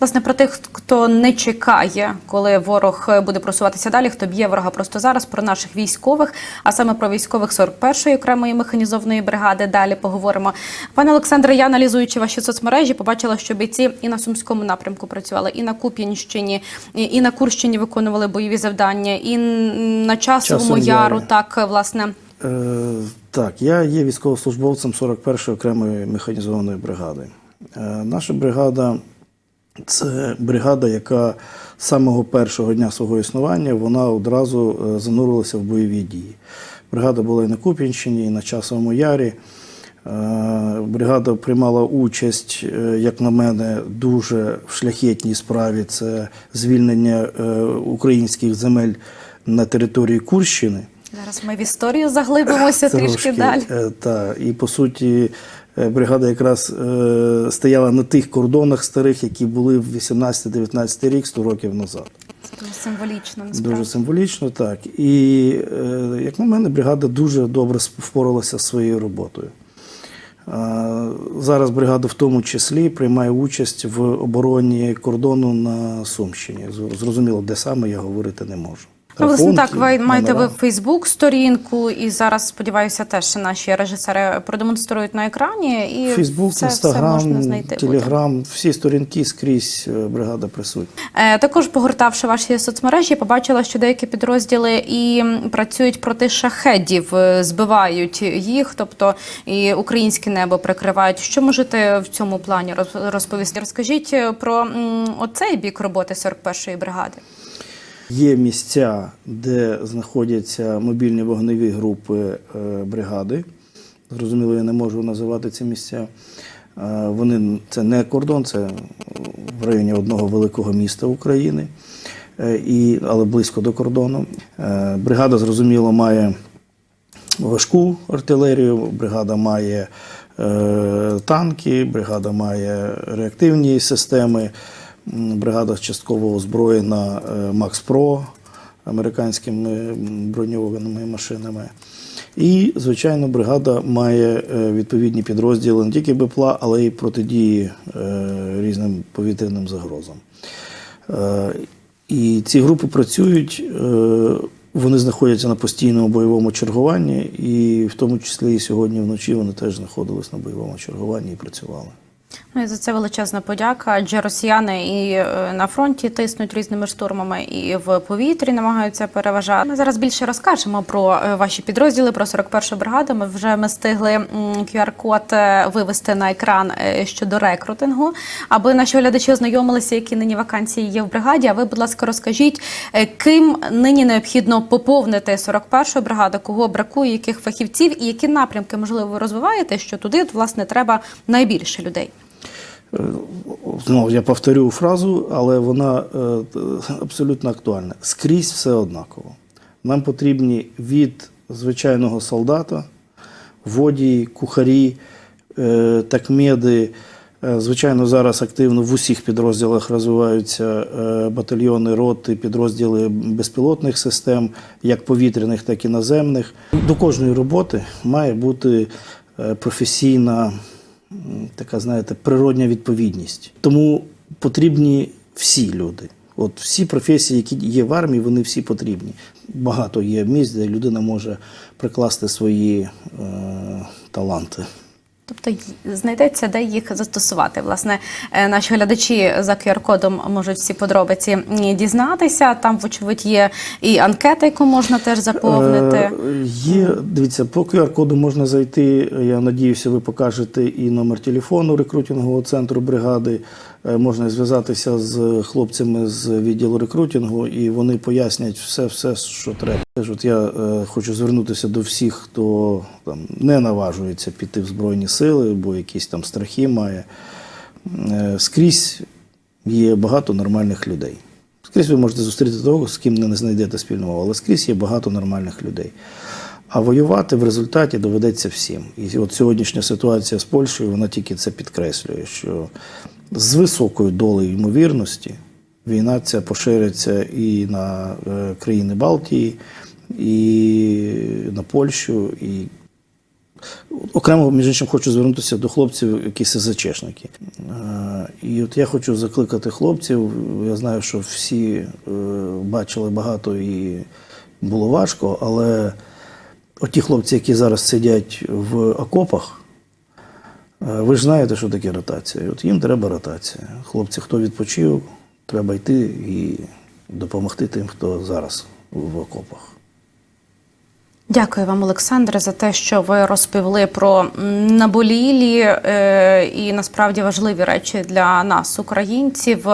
Власне, про тих, хто не чекає, коли ворог буде просуватися далі, хто б'є ворога просто зараз, про наших військових, а саме про військових 41-ї окремої механізованої бригади. Далі поговоримо. Пане Олександре, я аналізуючи ваші соцмережі, побачила, що бійці і на сумському напрямку працювали, і на Куп'янщині, і на Курщині виконували бойові завдання, і на часовому яру. Так, власне. Е, так, я є військовослужбовцем 41-ї окремої механізованої бригади. Е, наша бригада це бригада, яка з самого першого дня свого існування вона одразу е, занурилася в бойові дії. Бригада була і на Куп'янщині, і на Часовому Ярі. Е, Бригада приймала участь, е, як на мене, дуже в шляхетній справі. Це звільнення українських земель на території Курщини. Зараз ми в історію заглибимося трішки далі. Е, Та, і по суті, бригада якраз е, стояла на тих кордонах старих, які були в 18-19 рік, 100 років назад. Це дуже символічно. Насправді. Дуже символічно, так. І, е, як на мене, бригада дуже добре впоралася з своєю роботою. Е, Зараз бригада в тому числі приймає участь в обороні кордону на Сумщині. Зрозуміло, де саме я говорити не можу. Ну, власне, так, ви маєте ви. Фейсбук сторінку, і зараз сподіваюся, теж наші режисери продемонструють на екрані. І Фейсбук, все, все можна Інстаграм, знайти. буде. Телеграм, всі сторінки скрізь е, бригада присутня. Е, Також погортавши ваші соцмережі, побачила, що деякі підрозділи і працюють проти шахедів, е, збивають їх, тобто і українське небо прикривають. Що можете в цьому плані роз- розповісти? Розкажіть е, про оцей бік роботи 41-ї бригади. Є місця, де знаходяться мобільні вогневі групи е, бригади. Зрозуміло, я не можу називати ці місця. Е, Вони це не кордон, це в районі одного великого міста України, е, і, але близько до кордону. Бригада, зрозуміло, має важку артилерію, бригада має танки, бригада має реактивні системи, бригада частково озброєна е, Макс Про американськими броньованими машинами. І, звичайно, бригада має е, відповідні підрозділи не тільки БПЛА, але й протидії е, різним повітряним загрозам. Е, І ці групи працюють, е, вони знаходяться на постійному бойовому чергуванні, і в тому числі і сьогодні вночі вони теж знаходились на бойовому чергуванні і працювали. Ну і за це величезна подяка. Адже росіяни і е, на фронті тиснуть різними штурмами, і в повітрі намагаються переважати. Ми зараз більше розкажемо про е, ваші підрозділи, про 41-ту бригаду. Ми вже ми стигли QR-код е, вивести на екран щодо рекрутингу, аби наші глядачі ознайомилися, які нині вакансії є в бригаді. А ви, будь ласка, розкажіть, ким нині необхідно поповнити 41-ту бригаду, кого бракує, яких фахівців і які напрямки можливо ви розвиваєте, що туди власне треба найбільше людей. Знову я повторю фразу, але вона е, абсолютно актуальна. Скрізь все однаково. Нам потрібні від звичайного солдата, водії, кухарі, е, такмеди. Е, Звичайно, зараз активно в усіх підрозділах розвиваються батальйони, роти, підрозділи безпілотних систем, як повітряних, так і наземних. До кожної роботи має бути професійна така, знаєте, природня відповідність. Тому потрібні всі люди. От всі професії, які є в армії, вони всі потрібні. Багато є місць, де людина може прикласти свої е, таланти. Тобто знайдеться, де їх застосувати. Власне, е, наші глядачі за QR-кодом можуть всі подробиці дізнатися. Там, вочевидь, є і анкета, яку можна теж заповнити. Е, Є, дивіться, по QR-коду можна зайти. Я надіюся, ви покажете і номер телефону рекрутингового центру бригади. Е, Можна зв'язатися з хлопцями з відділу рекрутингу, і вони пояснять все, все, що треба. Теж От я е, хочу звернутися до всіх, хто там не наважується піти в Збройні сили, бо якісь там страхи має. Е, скрізь є багато нормальних людей. Скрізь ви можете зустріти того, з ким не знайдете спільну мову, але скрізь є багато нормальних людей. А воювати в результаті доведеться всім. І от сьогоднішня ситуація з Польщею, вона тільки це підкреслює, що з високою долею ймовірності війна ця пошириться і на е, країни Балтії, і на Польщу, і Окремо, між іншим, хочу звернутися до хлопців, які СЗЧшники. Е, І от я хочу закликати хлопців. Я знаю, що всі е, бачили багато і було важко, але оті хлопці, які зараз сидять в окопах, е, ви ж знаєте, що таке ротація. От їм треба ротація. Хлопці, хто відпочив, треба йти і допомогти тим, хто зараз в окопах. Дякую вам, Олександре, за те, що ви розповіли про наболілі е, і насправді важливі речі для нас, українців.